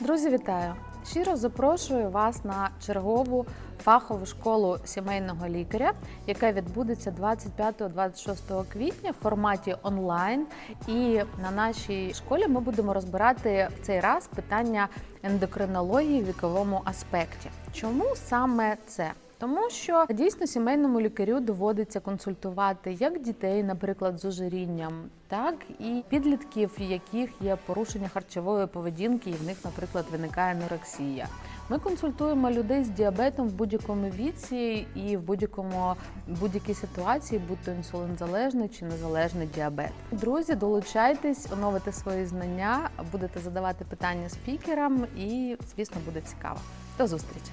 Друзі, вітаю! Щиро запрошую вас на чергову фахову школу сімейного лікаря, яка відбудеться 25-26 квітня в форматі онлайн. І на нашій школі ми будемо розбирати в цей раз питання ендокринології в віковому аспекті. Чому саме це? Тому що дійсно сімейному лікарю доводиться консультувати як дітей, наприклад, з ожирінням, так і підлітків, яких є порушення харчової поведінки, і в них, наприклад, виникає анорексія. Ми консультуємо людей з діабетом в будь-якому віці і в будь-якому будь-якій ситуації, будь то інсулінзалежний чи незалежний діабет. Друзі, долучайтесь, оновите свої знання, будете задавати питання спікерам, і звісно буде цікаво. До зустрічі!